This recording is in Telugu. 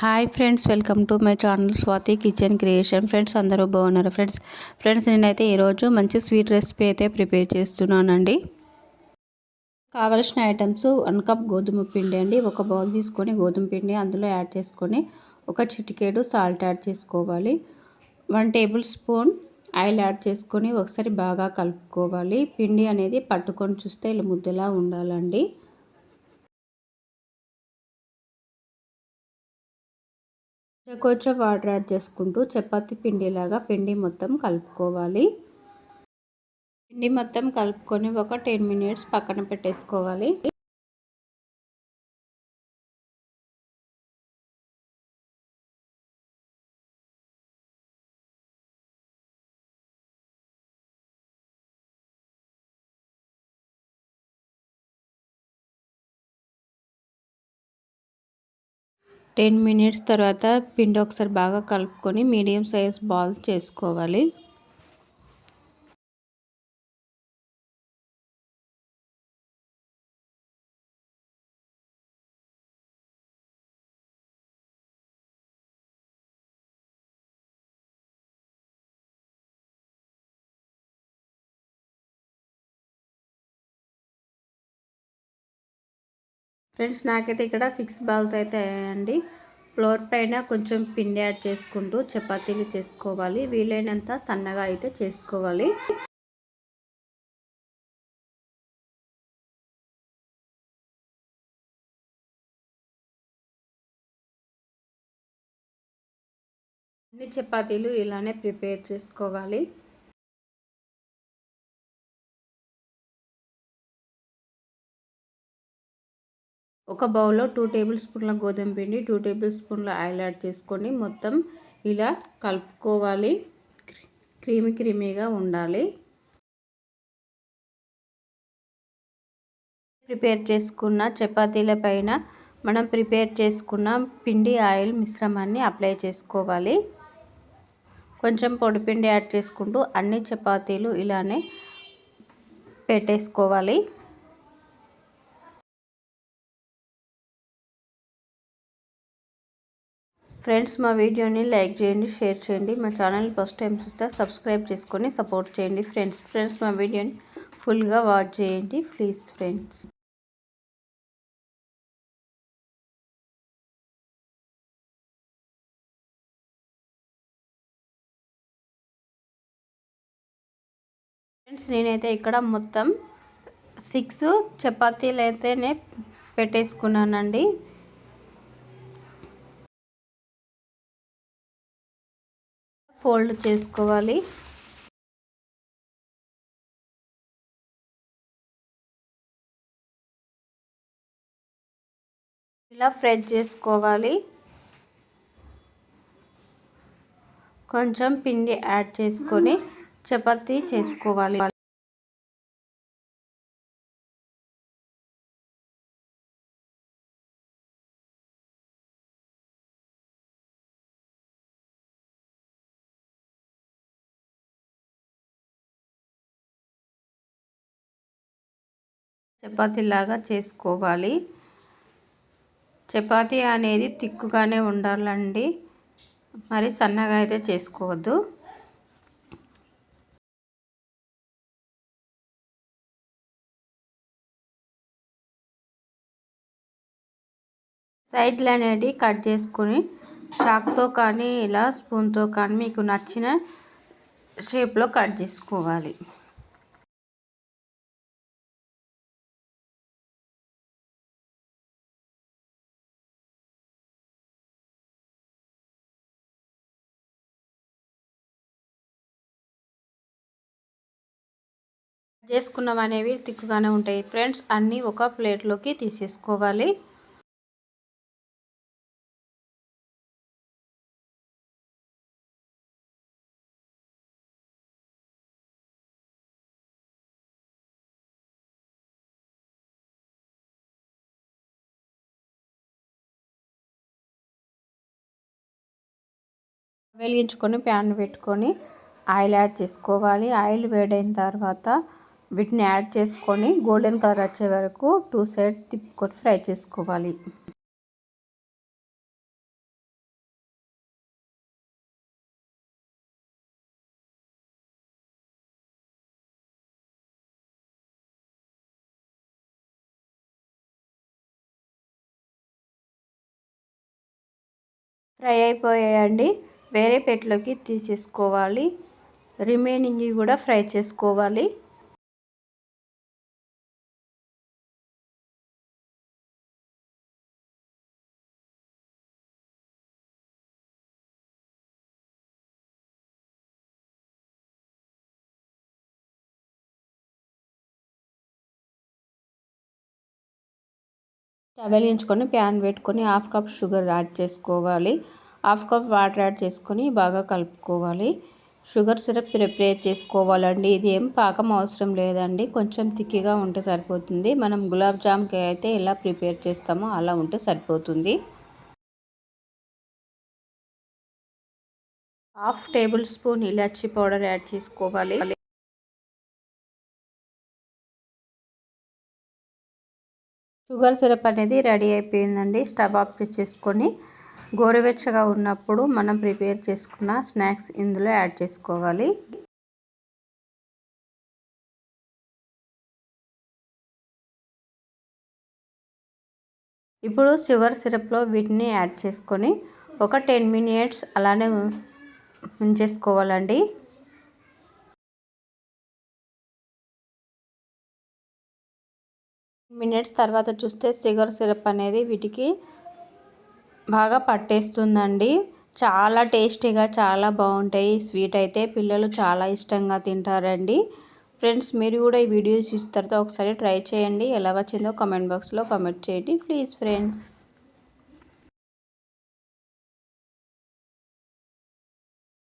Hi friends welcome to my channel Swathi kitchen creation friends అందరూ బాగున్నారు? ఫ్రెండ్స్ ఫ్రెండ్స్ నేనైతే ఈరోజు మంచి స్వీట్ రెసిపీ అయితే ప్రిపేర్ చేస్తున్నానండి. కావలసిన ఐటమ్స్ వన్ కప్ గోధుమ పిండి అండి. ఒక బౌల్ తీసుకొని గోధుమ పిండి అందులో యాడ్ చేసుకొని ఒక చిటికేడు సాల్ట్ యాడ్ చేసుకోవాలి. One tablespoon oil add చేసుకొని ఒకసారి బాగా కలుపుకోవాలి. పిండి అనేది పట్టుకొని చూస్తే ఇలా ముద్దలా ఉండాలండి. కొంచెం వాటర్ యాడ్ చేసుకుంటూ చపాతి పిండిలాగా పిండి మొత్తం కలుపుకోవాలి. పిండి మొత్తం కలుపుకొని ఒక టెన్ మినిట్స్ పక్కన పెట్టేసుకోవాలి. టెన్ మినిట్స్ తర్వాత పిండి ఒకసారి బాగా కలుపుకొని మీడియం సైజ్ బాల్ చేసుకోవాలి. ఫ్రెండ్స్ నాకైతే ఇక్కడ సిక్స్ బాల్స్ అయితే అయ్యాయండి. ఫ్లోర్ పైన కొంచెం పిండి యాడ్ చేసుకుంటూ చపాతీలు చేసుకోవాలి. వీలైనంత సన్నగా అయితే చేసుకోవాలి. అన్ని చపాతీలు ఇలానే ప్రిపేర్ చేసుకోవాలి. ఒక బౌల్లో టూ టేబుల్ స్పూన్ల గోధుమ పిండి టూ టేబుల్ స్పూన్ల ఆయిల్ యాడ్ చేసుకొని మొత్తం ఇలా కలుపుకోవాలి. క్రీమీ క్రీమీగా ఉండాలి. ప్రిపేర్ చేసుకున్న చపాతీల పైన మనం ప్రిపేర్ చేసుకున్న పిండి ఆయిల్ మిశ్రమాన్ని అప్లై చేసుకోవాలి. కొంచెం పొడిపిండి యాడ్ చేసుకుంటూ అన్ని చపాతీలు ఇలానే పెట్టేసుకోవాలి. ఫ్రెండ్స్ మా వీడియోని లైక్ చేయండి షేర్ చేయండి. మా ఛానల్ ఫస్ట్ టైం చూస్తే సబ్స్క్రైబ్ చేసుకొని సపోర్ట్ చేయండి ఫ్రెండ్స్. ఫ్రెండ్స్ మా వీడియోని ఫుల్గా వాచ్ చేయండి ప్లీజ్ ఫ్రెండ్స్. ఫ్రెండ్స్ నేనైతే ఇక్కడ మొత్తం సిక్స్ చపాతీలు అయితేనే పెట్టేసుకున్నానండి. ఫోల్డ్ చేసుకోవాలి. ఇలా ఫ్రై చేసుకోవాలి. కొంచెం పిండి యాడ్ చేసుకొని చపాతీ చేసుకోవాలి. చపాతీలాగా చేసుకోవాలి. చపాతీ అనేది తిక్కుగానే ఉండాలండి. మరి సన్నగా అయితే చేసుకోవద్దు. సైడ్లు అనేది కట్ చేసుకొని షాక్తో కానీ ఇలా స్పూన్తో కానీ మీకు నచ్చిన షేప్లో కట్ చేసుకోవాలి. చేసుకున్నాం అనేవి తిక్కుగానే ఉంటాయి. ఫ్రెండ్స్ అన్నీ ఒక ప్లేట్లోకి తీసేసుకోవాలి. వెలిగించుకొని ప్యాన్ పెట్టుకొని ఆయిల్ యాడ్ చేసుకోవాలి. ఆయిల్ వేడైన తర్వాత వీటిని యాడ్ చేసుకొని గోల్డెన్ కలర్ వచ్చే వరకు టూ సైడ్ తిప్పుకొని ఫ్రై చేసుకోవాలి. ఫ్రై అయిపోయాయండి. వేరే పెట్లోకి తీసేసుకోవాలి. రిమైనింగ్ కూడా ఫ్రై చేసుకోవాలి. స్టవ్ వెలిగించుకొని ప్యాన్ పెట్టుకొని హాఫ్ కప్ షుగర్ యాడ్ చేసుకోవాలి. హాఫ్ కప్ వాటర్ యాడ్ చేసుకొని బాగా కలుపుకోవాలి. షుగర్ సిరప్ ప్రిపేర్ చేసుకోవాలండి. ఇది ఏం పాకం అవసరం లేదండి. కొంచెం తిక్కిగా ఉంటే సరిపోతుంది. మనం గులాబ్ జామ్కి అయితే ఎలా ప్రిపేర్ చేస్తామో అలా ఉంటే సరిపోతుంది. హాఫ్ టేబుల్ స్పూన్ ఇలాచీ పౌడర్ యాడ్ చేసుకోవాలి. షుగర్ సిరప్ అనేది రెడీ అయిపోయిందండి. స్టవ్ ఆఫ్ చేసుకొని గోరువెచ్చగా ఉన్నప్పుడు మనం ప్రిపేర్ చేసుకున్న స్నాక్స్ ఇందులో యాడ్ చేసుకోవాలి. ఇప్పుడు షుగర్ సిరప్లో వీటిని యాడ్ చేసుకొని ఒక టెన్ మినిట్స్ అలానే ఉంచేసుకోవాలండి. మినిట్స్ తర్వాత చూస్తే షుగర్ సిరప్ అనేది వీటికి బాగా పట్టేస్తుందండి. చాలా టేస్టీగా చాలా బాగుంటాయి. స్వీట్ అయితే పిల్లలు చాలా ఇష్టంగా తింటారండి. ఫ్రెండ్స్ మీరు కూడా ఈ వీడియోస్ చూసిన తర్వాత ఒకసారి ట్రై చేయండి. ఎలా వచ్చిందో కమెంట్ బాక్స్లో కమెంట్ చేయండి. Please friends.